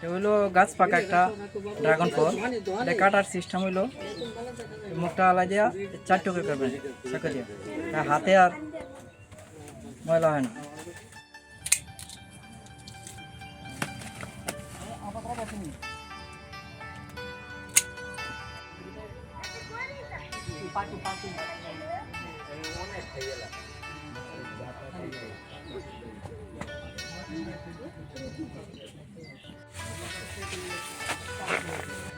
হইল গাছ পাকা একটা ড্রাগন ফল। এটা কাটার সিস্টেম হইল মুখটা আলাই দিয়া চার টুকরো করবেন চাকা দিয়া। হাতে আর ময়লা হয় না।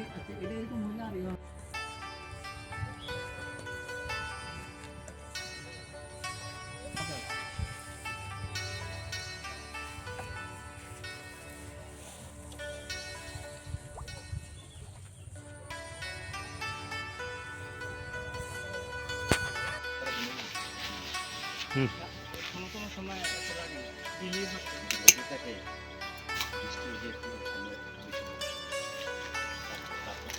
ഇടയിൽ ഇടയിലേക്ക് മുന്നേ അറിയാം কোনো কোনো সময় বিলিয়ে হচ্ছে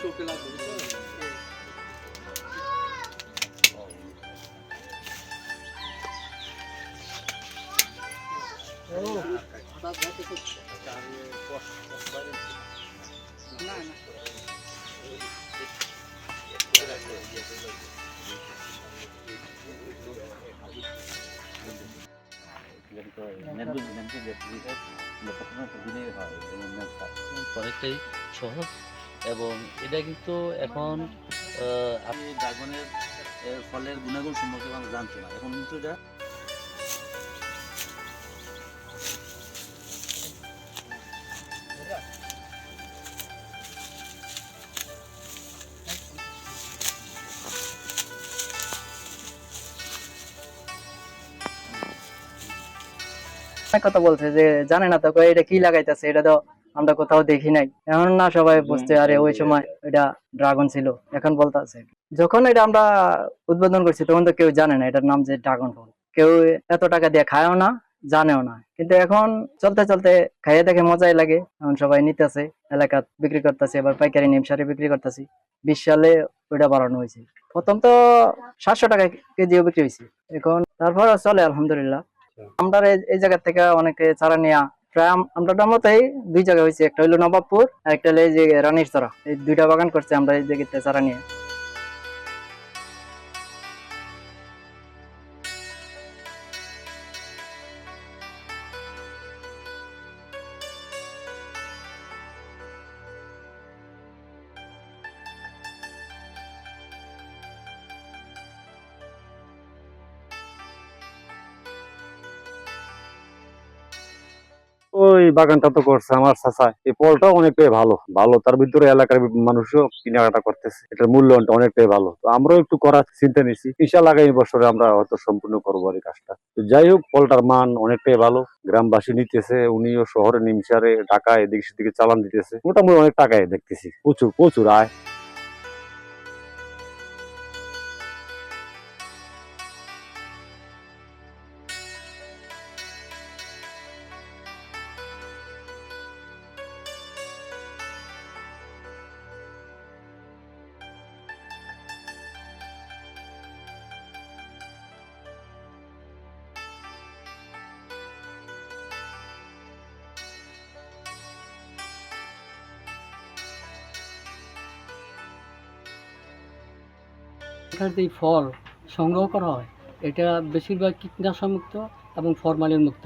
বের থাকে দেখব। অনেকটাই সহজ এবং এটা কিন্তু এখন আপনি ড্রাগনের ফলের গুণাগুণ সম্পর্কে মানুষ জানতো না। এখন কিন্তু এটা কথা বলছে যে, জানে না তো এটা কি লাগাইতেছে, এটা তো আমরা কোথাও দেখি নাই। এখন না সবাই বুঝতে আরে ওই সময় এটা ড্রাগন ছিল এখন বলতেছে। যখন এটা আমরা উদ্বোধন করছি তখন তো কেউ জানে না এটার নাম যে ড্রাগন ফল। কেউ এত টাকা দিয়ে খায়ও না জানেও না। কিন্তু এখন চলতে চলতে খাইয়ে দেখে মজাই লাগে। এখন সবাই নিতেছে এলাকা বিক্রি করতেছে এবার পাইকারি নিমসারে বিক্রি করতেছি। বিশ সালে ওইটা বাড়ানো হয়েছে। প্রথম তো সাতশো টাকা কেজিও বিক্রি হয়েছে। এখন তারপর চলে আলহামদুলিল্লাহ। আমরা এই- এই জায়গা থেকে অনেকে চারা নেওয়া প্রায় আম- আমরা মতোই দুই একটা হইল নবাবপুর একটা হলো এই যে রানীর চড়া এই দুইটা বাগান করছে আমরা এই জায়গাতে চারা নিয়ে। এই বাগানটা তো করছে আমার চাচা। এই ফলটাও অনেকটাই ভালো। ভালো, তার ভিতরে এলাকার মানুষও কেনাকাটা করতেছে। এটার মূল্যায়নটা অনেকটাই ভালো। তো আমরাও একটু করার চিন্তা নিছি। ইনশাল্লাহ আগামী বছরে আমরা হয়তো সম্পূর্ণ করব আর এই কাজটা। তো যাই হোক ফলটার মান অনেকটাই ভালো। গ্রামবাসী নিতেছে, উনিও শহরে, নিমসারে ঢাকা এদিকে সেদিকে চালান দিতেছে। মোটামুটি অনেক টাকায় দেখতেছি। প্রচুর প্রচুর আয়। এখানে যে ফল সংগ্রহ করা হয়, এটা বেশিরভাগ কীটনাশক মুক্ত এবং ফরমালিন মুক্ত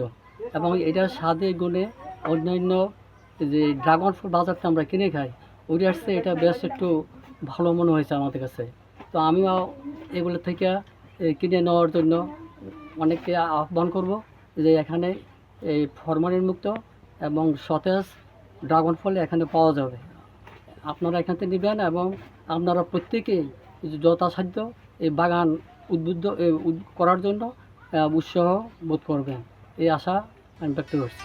এবং এটার স্বাদে গুণে অন্যান্য যে ড্রাগন ফল বাজারটা আমরা কিনে খাই, ওইটার চেয়ে এটা বেশ একটু ভালো মনে হয়েছে আমাদের কাছে। তো আমিও এগুলো থেকে কিনে নেওয়ার জন্য অনেককে আহ্বান করব যে এখানে এই ফরমালিন মুক্ত এবং সতেজ ড্রাগন ফল এখানে পাওয়া যাবে। আপনারা এখান থেকে নেবেন এবং আপনারা প্রত্যেকেই যথাসাধ্য এই বাগান উদ্বুদ্ধ করার জন্য উৎসাহ বোধ করবেন। এই আশা আমি ব্যক্ত করছি।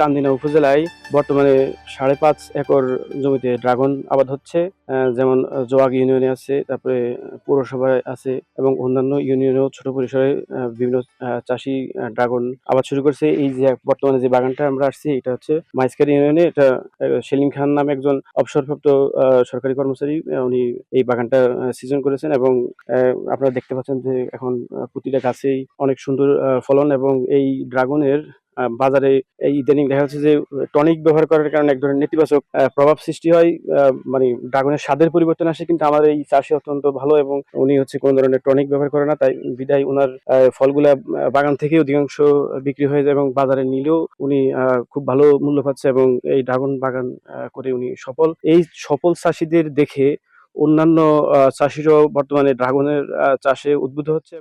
চান্দিনা উপজেলায় বর্তমানে সাড়ে পাঁচ একর জমিতে ড্রাগন আবাদ হচ্ছে। যেমন জোয়াগ ইউনিয়নে আছে, তারপরে পৌরসভায় আছে এবং অন্যান্য ইউনিয়নেও ছোট পরিসরে বিভিন্ন চাষি ড্রাগন আবাদ শুরু করছে। এই যে বর্তমানে যে বাগানটা আমরা আসছি, এটা হচ্ছে মাইসকারি ইউনিয়নে। এটা সেলিম খান নামে একজন অবসরপ্রাপ্ত সরকারি কর্মচারী উনি এই বাগানটা সিজন করেছেন এবং আপনারা দেখতে পাচ্ছেন যে এখন প্রতিটা গাছেই অনেক সুন্দর ফলন এবং এই ড্রাগনের বাজারে এই ইদানিং দেখা যাচ্ছে যে টনিক ব্যবহার করার কারণে এক ধরনের নেতিবাচক প্রভাব সৃষ্টি হয়। মানে ড্রাগনের স্বাদের পরিবর্তন আসে কিন্তু আমার এই চাষি অত্যন্ত ভালো এবং উনি হচ্ছে কোনো ধরনের টনিক ব্যবহার করে না তাই বিদায় আহ, ফলগুলা বাগান থেকে অধিকাংশ বিক্রি হয়ে যায় এবং বাজারে নিলেও উনি খুব ভালো মূল্য পাচ্ছে এবং এই ড্রাগন বাগান করে উনি সফল। এই সফল চাষিদের দেখে অন্যান্য চাষিরাও বর্তমানে ড্রাগনের চাষে উদ্বুদ্ধ হচ্ছে।